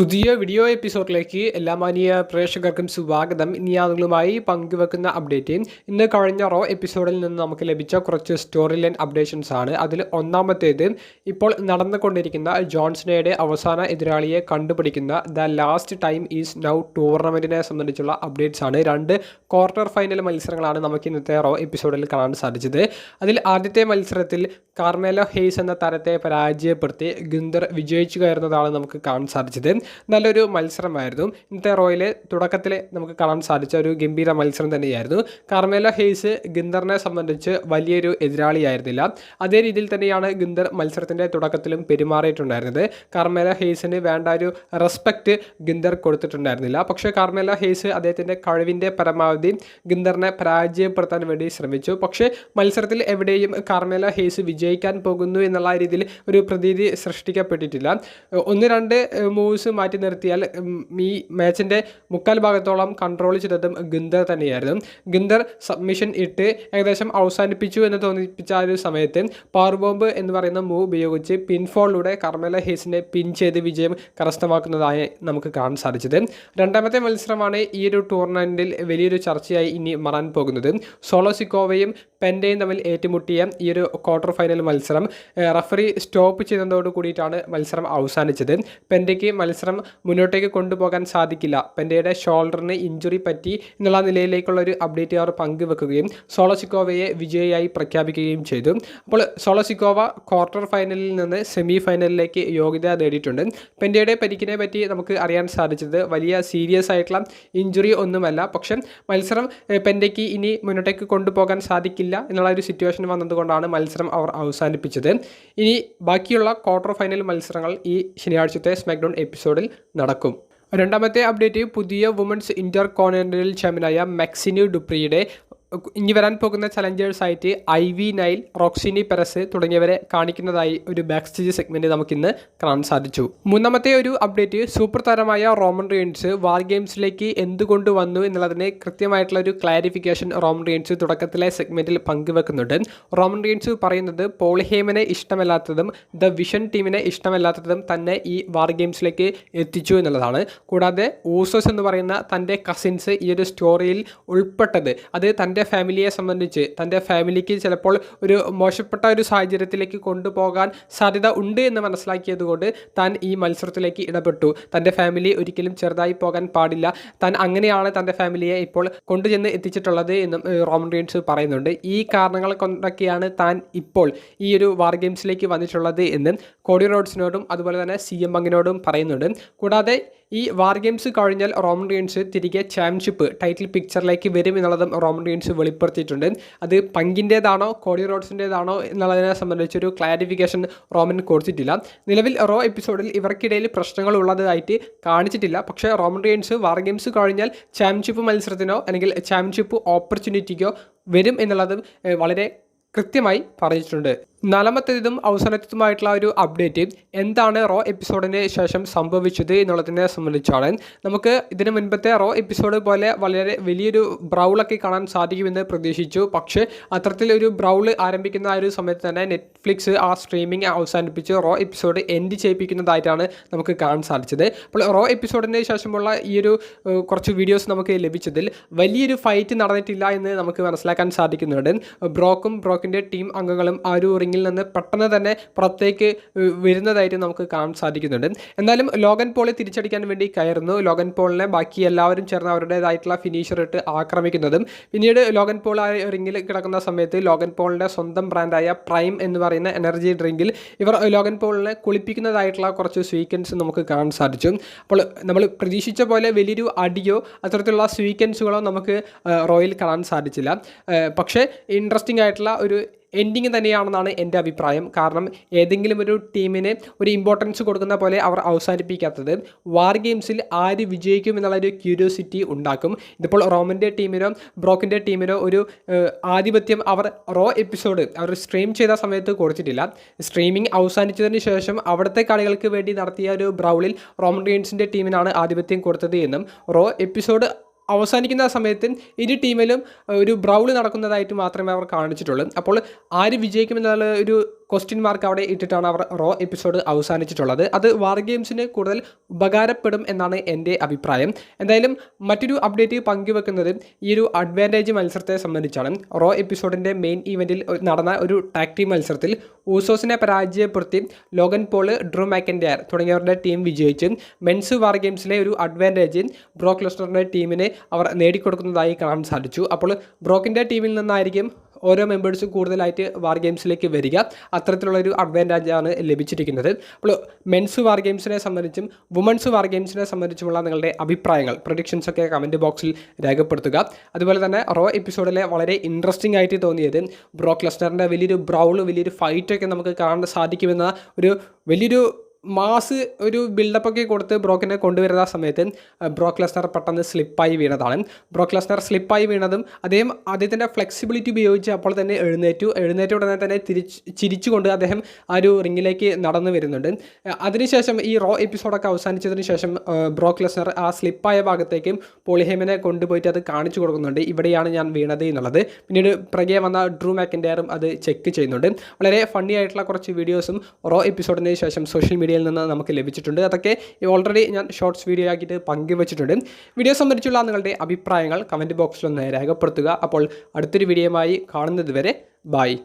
പുതിയ വീഡിയോ എപ്പിസോഡിലേക്ക് എല്ലാ മാനിയ പ്രേക്ഷകർക്കും സ്വാഗതം. ഇനി ആളുകളുമായി പങ്കുവെക്കുന്ന അപ്ഡേറ്റ് ഇന്ന് കഴിഞ്ഞ റോ എപ്പിസോഡിൽ നിന്ന് നമുക്ക് ലഭിച്ച കുറച്ച് സ്റ്റോറി ലൈൻ അപ്ഡേഷൻസ് ആണ്. അതിൽ ഒന്നാമത്തേത് ഇപ്പോൾ നടന്നുകൊണ്ടിരിക്കുന്ന ജോൺസണയുടെ അവസാന എതിരാളിയെ കണ്ടുപിടിക്കുന്ന the last time is now ടൂർണമെന്റിനെ സംബന്ധിച്ചുള്ള അപ്ഡേറ്റ്സ് ആണ്. രണ്ട് ക്വാർട്ടർ ഫൈനൽ മത്സരങ്ങളാണ് നമുക്ക് ഇന്നത്തെ റോ എപ്പിസോഡിൽ കാണാൻ സാധിച്ചത്. അതിൽ ആദ്യത്തെ മത്സരത്തിൽ കാർമേലോ ഹെയ്സ് എന്ന താരത്തെ പരാജയപ്പെടുത്തി ഗുന്ദർ വിജയിച്ചു കയറുന്നതാണ് നമുക്ക് കാണാൻ സാധിച്ചത്. നല്ലൊരു മത്സരമായിരുന്നു. ഇന്നത്തെ റോയിലെ തുടക്കത്തിൽ നമുക്ക് കാണാൻ സാധിച്ച ഒരു ഗംഭീര മത്സരം തന്നെയായിരുന്നു. കാർമേലോ ഹെയ്സ് ഗിന്ദറിനെ സംബന്ധിച്ച് വലിയൊരു എതിരാളിയായിരുന്നില്ല. അതേ രീതിയിൽ തന്നെയാണ് ഗിന്ദർ മത്സരത്തിന്റെ തുടക്കത്തിലും പെരുമാറിയിട്ടുണ്ടായിരുന്നത്. കാർമേലോ ഹെയ്സിന് വേണ്ട ഒരു റെസ്പെക്റ്റ് ഗിന്ദർ കൊടുത്തിട്ടുണ്ടായിരുന്നില്ല. പക്ഷേ കാർമേലോ ഹെയ്സ് അദ്ദേഹത്തിന്റെ കഴിവിന്റെ പരമാവധി ഗിന്ദറിനെ പരാജയപ്പെടുത്താൻ വേണ്ടി ശ്രമിച്ചു. പക്ഷേ മത്സരത്തിൽ എവിടെയും കാർമേലോ ഹെയ്സ് വിജയിക്കാൻ പോകുന്നു എന്നുള്ള രീതിയിൽ ഒരു പ്രതീതി സൃഷ്ടിക്കപ്പെട്ടിട്ടില്ല. ഒന്ന് രണ്ട് മൂവ്സ് മാറ്റി നിർത്തിയാൽ ഈ മാച്ചിന്റെ മുക്കാൽ ഭാഗത്തോളം കൺട്രോൾ ചെയ്തതും ഗിന്ദർ തന്നെയായിരുന്നു. ഗിന്ദർ സബ്മിഷൻ ഇട്ട് ഏകദേശം അവസാനിപ്പിച്ചു എന്ന് തോന്നിപ്പിച്ച ആ ഒരു സമയത്ത് പവർ ബോംബ് എന്ന് പറയുന്ന മൂവ് ഉപയോഗിച്ച് പിൻഫോളിലൂടെ കർമ്മല ഹേസിനെ പിൻ ചെയ്ത് വിജയം കരസ്ഥമാക്കുന്നതായി നമുക്ക് കാണാൻ സാധിച്ചത്. രണ്ടാമത്തെ മത്സരമാണ് ഈ ഒരു ടൂർണമെന്റിൽ വലിയൊരു ചർച്ചയായി ഇനി മാറാൻ പോകുന്നത്. സോളോ സിക്കോവയും പെൻഡയും തമ്മിൽ ഏറ്റുമുട്ടിയ ഈ ഒരു ക്വാർട്ടർ ഫൈനൽ മത്സരം. റഫറി സ്റ്റോപ്പ് ചെയ്തതോട് കൂടിയിട്ടാണ് മത്സരം അവസാനിച്ചത്. പെൻഡയ്ക്ക് മത്സരം മുന്നോട്ടേക്ക് കൊണ്ടുപോകാൻ സാധിക്കില്ല. പെൻഡയുടെ ഷോൾഡറിന് ഇഞ്ചുറി പറ്റി എന്നുള്ള നിലയിലേക്കുള്ള ഒരു അപ്ഡേറ്റ് അവർ പങ്കുവെക്കുകയും സോളോസിക്കോവയെ വിജയിയായി പ്രഖ്യാപിക്കുകയും ചെയ്തു. അപ്പോൾ സോളോസിക്കോവ ക്വാർട്ടർ ഫൈനലിൽ നിന്ന് സെമി ഫൈനലിലേക്ക് യോഗ്യത നേടിയിട്ടുണ്ട്. പെൻഡയുടെ പരിക്കിനെ പറ്റി നമുക്ക് അറിയാൻ സാധിച്ചത് വലിയ സീരിയസ് ആയിട്ടുള്ള ഇഞ്ചുറി ഒന്നുമല്ല. പക്ഷെ മത്സരം പെൻഡയ്ക്ക് ഇനി മുന്നോട്ടേക്ക് കൊണ്ടുപോകാൻ സാധിക്കില്ല എന്നുള്ള ഒരു സിറ്റുവേഷൻ വന്നതുകൊണ്ടാണ് മത്സരം അവർ അവസാനിപ്പിച്ചത്. ഇനി ബാക്കിയുള്ള ക്വാർട്ടർ ഫൈനൽ മത്സരങ്ങൾ ഈ ശനിയാഴ്ചത്തെ സ്മാക്ഡൗൺ എപ്പിസോഡിൽ നടക്കും. രണ്ടാമത്തെ അപ്ഡേറ്റ് പുതിയ വുമൻസ് ഇന്റർ കോണ്ടിനെന്റൽ ചാമ്പ്യനായ മെക്സിനി ഡുപ്രിയുടെ ഇനി വരാൻ പോകുന്ന ചലഞ്ചേഴ്സ് ആയിട്ട് Ivy Nile Roxanne Perez തുടങ്ങിയവരെ കാണിക്കുന്നതായി ഒരു ബാക്ക് സ്റ്റേജ് സെഗ്മെന്റ് നമുക്കിന്ന് കാണാൻ സാധിച്ചു. മൂന്നാമത്തെ ഒരു അപ്ഡേറ്റ് സൂപ്പർ താരമായ റോമൻ റിയൻസ് വാർ ഗെയിംസിലേക്ക് എന്തുകൊണ്ട് വന്നു എന്നുള്ളതിന് കൃത്യമായിട്ടുള്ള ഒരു ക്ലാരിഫിക്കേഷൻ റോമൻ റിയൻസ് തുടക്കത്തിലെ സെഗ്മെന്റിൽ പങ്കുവെക്കുന്നുണ്ട്. റോമൻ റിയൻസ് പറയുന്നത് പോളിഹേമനെ ഇഷ്ടമല്ലാത്തതും ദ വിഷൻ ടീമിനെ ഇഷ്ടമല്ലാത്തതും തന്നെ ഈ വാർ ഗെയിംസിലേക്ക് എത്തിച്ചു എന്നുള്ളതാണ്. കൂടാതെ ഊസോസ് എന്ന് പറയുന്ന തന്റെ കസിൻസ് ഈ ഒരു സ്റ്റോറിയിൽ ഉൾപ്പെട്ടത് അത് തന്റെ ഫാമിലിയെ സംബന്ധിച്ച് തന്റെ ഫാമിലിക്ക് ചിലപ്പോൾ ഒരു മോശപ്പെട്ട ഒരു സാഹചര്യത്തിലേക്ക് കൊണ്ടുപോകാൻ സാധ്യത ഉണ്ട് എന്ന് മനസ്സിലാക്കിയതുകൊണ്ട് താൻ ഈ മത്സരത്തിലേക്ക് ഇടപെട്ടു. തന്റെ ഫാമിലി ഒരിക്കലും ചെറുതായി പോകാൻ പാടില്ല. താൻ അങ്ങനെയാണ് തന്റെ ഫാമിലിയെ ഇപ്പോൾ കൊണ്ടുചെന്ന് എത്തിച്ചിട്ടുള്ളത് എന്നും റോമൻ റീൻസ് പറയുന്നുണ്ട്. ഈ കാരണങ്ങൾ കൊണ്ടൊക്കെയാണ് താൻ ഇപ്പോൾ ഈ ഒരു വാർ ഗെയിംസിലേക്ക് വന്നിട്ടുള്ളത് എന്നും കോഡി റോഡ്സിനോടും അതുപോലെ തന്നെ സി എം ബങ്ങിനോടും പറയുന്നുണ്ട്. കൂടാതെ ഈ വാർ ഗെയിംസ് കഴിഞ്ഞാൽ റോമൻ റീൻസ് തിരികെ ചാമ്പ്യൻഷിപ്പ് ടൈറ്റിൽ പിക്ചറിലേക്ക് വരും എന്നുള്ളതും റോമൻ റീൻസ് വെളിപ്പെടുത്തിയിട്ടുണ്ട്. അത് പങ്കിന്റേതാണോ കോഡി റോഡ്സിന്റേതാണോ എന്നുള്ളതിനെ സംബന്ധിച്ചൊരു ക്ലാരിഫിക്കേഷൻ റോമൻ കൊടുത്തിട്ടില്ല. നിലവിൽ റോ എപ്പിസോഡിൽ ഇവർക്കിടയിൽ പ്രശ്നങ്ങൾ ഉള്ളതായിട്ട് കാണിച്ചിട്ടില്ല. പക്ഷേ റോമൻ റീൻസ് വാർ ഗെയിംസ് കഴിഞ്ഞാൽ ചാമ്പ്യൻഷിപ്പ് മത്സരത്തിനോ അല്ലെങ്കിൽ ചാമ്പ്യൻഷിപ്പ് ഓപ്പർച്യൂണിറ്റിക്കോ വരും എന്നുള്ളത് വളരെ കൃത്യമായി പറഞ്ഞിട്ടുണ്ട്. നാലാമത്തേതും അവസാനത്തേതുമായിട്ടുള്ള ഒരു അപ്ഡേറ്റ് എന്താണ് റോ എപ്പിസോഡിന് ശേഷം സംഭവിച്ചത് എന്നുള്ളതിനെ സംബന്ധിച്ചാണ്. നമുക്ക് ഇതിന് മുൻപത്തെ റോ എപ്പിസോഡ് പോലെ വളരെ വലിയൊരു ബ്രൗളൊക്കെ കാണാൻ സാധിക്കുമെന്ന് പ്രതീക്ഷിച്ചു. പക്ഷേ അത്തരത്തിലൊരു ബ്രൗൾ ആരംഭിക്കുന്ന ആ ഒരു സമയത്ത് തന്നെ നെറ്റ്ഫ്ലിക്സ് ആ സ്ട്രീമിംഗ് അവസാനിപ്പിച്ച് റോ എപ്പിസോഡ് എൻഡ് ചെയ്യിപ്പിക്കുന്നതായിട്ടാണ് നമുക്ക് കാണാൻ സാധിച്ചത്. അപ്പോൾ റോ എപ്പിസോഡിന് ശേഷമുള്ള ഈ ഒരു കുറച്ച് വീഡിയോസ് നമുക്ക് ലഭിച്ചതിൽ വലിയൊരു ഫൈറ്റ് നടന്നിട്ടില്ല എന്ന് നമുക്ക് മനസ്സിലാക്കാൻ സാധിക്കുന്നുണ്ട്. ബ്രോക്കും ബ്രോക്കിന്റെ ടീം അംഗങ്ങളും ആ ഒരു റിങ്ങിൽ നിന്ന് പെട്ടെന്ന് തന്നെ പുറത്തേക്ക് വരുന്നതായിട്ട് നമുക്ക് കാണാൻ സാധിക്കുന്നുണ്ട്. എന്നാലും ലോഗൻ പോളെ തിരിച്ചടിക്കാൻ വേണ്ടി കയറുന്നു. ലോഗൻ പോളിനെ ബാക്കി എല്ലാവരും ചേർന്ന് അവരുടേതായിട്ടുള്ള ഫിനിഷർ ഇട്ട് ആക്രമിക്കുന്നതും. പിന്നീട് ലോഗൻ പോൾ ആ റിങ്ങിൽ കിടക്കുന്ന സമയത്ത് ലോഗൻ പോളിന്റെ സ്വന്തം ബ്രാൻഡായ പ്രൈം എന്ന് പറയുന്ന എനർജി ഡ്രിങ്കിൽ ഇവർ ലോഗൻ പോളിനെ കുളിപ്പിക്കുന്നതായിട്ടുള്ള കുറച്ച് സ്വീക്കൻസ് നമുക്ക് കാണാൻ സാധിച്ചു. അപ്പോൾ നമ്മൾ പ്രതീക്ഷിച്ച പോലെ വലിയൊരു അടിയോ അത്തരത്തിലുള്ള സ്വീക്കൻസുകളോ നമുക്ക് റോയിൽ കാണാൻ സാധിച്ചില്ല. പക്ഷേ ഇൻട്രസ്റ്റിംഗ് ആയിട്ടുള്ള ഒരു എൻഡിങ് തന്നെയാണെന്നാണ് എന്റെ അഭിപ്രായം. കാരണം ഏതെങ്കിലും ഒരു ടീമിന് ഒരു ഇമ്പോർട്ടൻസ് കൊടുക്കുന്ന പോലെ അവർ അവസാനിപ്പിക്കാത്തത് വാർ ഗെയിംസിൽ ആര് വിജയിക്കും എന്നുള്ള ഒരു ക്യൂരിയോസിറ്റി ഉണ്ടാക്കും. ഇതിപ്പോൾ റോമന്റെ ടീമിനോ ബ്രോക്കിന്റെ ടീമിനോ ഒരു ആധിപത്യം അവർ റോ എപ്പിസോഡ് അവർ സ്ട്രീം ചെയ്ത സമയത്ത് കൊടുത്തിട്ടില്ല. സ്ട്രീമിംഗ് അവസാനിച്ചതിന് ശേഷം അവിടുത്തെ കളികൾക്ക് വേണ്ടി നടത്തിയ ഒരു ബ്രൗളിൽ റോമൻ ഗെയിംസിന്റെ ടീമിനാണ് ആധിപത്യം കൊടുത്തത് എന്നും റോ എപ്പിസോഡ് അവസാനിക്കുന്ന സമയത്ത് ഇരു ടീമിലും ഒരു ബ്രൗൾ നടക്കുന്നതായിട്ട് മാത്രമേ അവർ കാണിച്ചിട്ടുള്ളൂ. അപ്പോൾ ആര് വിജയിക്കുമെന്നുള്ള ഒരു ക്വസ്റ്റ്യൻ മാർക്ക് അവിടെ ഇട്ടിട്ടാണ് അവർ റോ എപ്പിസോഡ് അവസാനിച്ചിട്ടുള്ളത്. അത് വാർ ഗെയിംസിന് കൂടുതൽ ഉപകാരപ്പെടും എന്നാണ് എന്റെ അഭിപ്രായം. എന്തായാലും മറ്റൊരു അപ്ഡേറ്റ് പങ്കുവെക്കുന്നത് ഈ ഒരു അഡ്വാന്റേജ് മത്സരത്തെ സംബന്ധിച്ചാണ്. റോ എപ്പിസോഡിന്റെ മെയിൻ ഇവന്റിൽ നടന്ന ഒരു ടാക്ടി മത്സരത്തിൽ ഊസോസിനെ പരാജയപ്പെടുത്തി ലോഗൻ പോൾ ഡ്രൂ മാക്കൻഡയർ തുടങ്ങിയവരുടെ ടീം വിജയിച്ച് മെൻസ് വാർ ഗെയിംസിലെ ഒരു അഡ്വാന്റേജ് ബ്രോക്ക് ലെസ്റ്ററിന്റെ ടീമിനെ അവർ നേടിക്കൊടുക്കുന്നതായി കാണാൻ സാധിച്ചു. അപ്പോൾ ബ്രോക്കിന്റെ ടീമിൽ നിന്നായിരിക്കും ഓരോ മെമ്പേഴ്സും കൂടുതലായിട്ട് വാർ ഗെയിംസിലേക്ക് വരിക. അത്തരത്തിലുള്ള ഒരു അഡ്വാന്റേജ് ആണ് ലഭിച്ചിരിക്കുന്നത്. അപ്പോൾ മെൻസ് വാർ ഗെയിംസിനെ സംബന്ധിച്ചും വുമൺസ് വാർ ഗെയിംസിനെ സംബന്ധിച്ചുമുള്ള നിങ്ങളുടെ അഭിപ്രായങ്ങൾ പ്രൊഡിക്ഷൻസൊക്കെ കമന്റ് ബോക്സിൽ രേഖപ്പെടുത്തുക. അതുപോലെ തന്നെ റോ എപ്പിസോഡിലെ വളരെ ഇൻട്രസ്റ്റിംഗ് ആയിട്ട് തോന്നിയത് ബ്രോക്ക് വലിയൊരു ബ്രൗൾ വലിയൊരു ഫൈറ്റൊക്കെ നമുക്ക് കാണാൻ സാധിക്കുമെന്ന ഒരു വലിയൊരു മാസ് ഒരു ബിൽഡപ്പൊക്കെ കൊടുത്ത് ബ്രോക്കിനെ കൊണ്ടുവരുന്ന സമയത്ത് ബ്രോക്ക് ലെസ്നർ പെട്ടെന്ന് സ്ലിപ്പായി വീണതാണ്. ബ്രോക്ക് ലെസ്നർ സ്ലിപ്പായി വീണതും അദ്ദേഹം അദ്ദേഹത്തിന്റെ ഫ്ലെക്സിബിലിറ്റി ഉപയോഗിച്ച് അപ്പോൾ തന്നെ എഴുന്നേറ്റു. എഴുന്നേറ്റ ഉടനെ തന്നെ തിരിച്ച് ചിരിച്ചുകൊണ്ട് അദ്ദേഹം ആ ഒരു റിങ്ങിലേക്ക് നടന്നു വരുന്നുണ്ട്. അതിനുശേഷം ഈ റോ എപ്പിസോഡൊക്കെ അവസാനിച്ചതിന് ശേഷം ബ്രോക്ക് ലെസ്നർ ആ സ്ലിപ്പായ ഭാഗത്തേക്കും പോളിഹേമിനെ കൊണ്ടുപോയിട്ട് അത് കാണിച്ചു കൊടുക്കുന്നുണ്ട്. ഇവിടെയാണ് ഞാൻ വീണത് എന്നുള്ളത്. പിന്നീട് പ്രകെ വന്ന ഡ്രൂ മാക്കിന്റെയറും അത് ചെക്ക് ചെയ്യുന്നുണ്ട്. വളരെ ഫണ്ണി ആയിട്ടുള്ള കുറച്ച് വീഡിയോസും റോ എപ്പിസോഡിന് ശേഷം സോഷ്യൽ മീഡിയയിൽ നിന്ന് നമുക്ക് ലഭിച്ചിട്ടുണ്ട്. അതൊക്കെ ഓൾറെഡി ഞാൻ ഷോർട്സ് വീഡിയോ ആക്കിയിട്ട് പങ്കുവച്ചിട്ടുണ്ട്. വീഡിയോ സംബന്ധിച്ചുള്ള നിങ്ങളുടെ അഭിപ്രായങ്ങൾ കമന്റ് ബോക്സിലൊന്ന് രേഖപ്പെടുത്തുക. അപ്പോൾ അടുത്തൊരു വീഡിയോയുമായി കാണുന്നത് വരെ ബായ്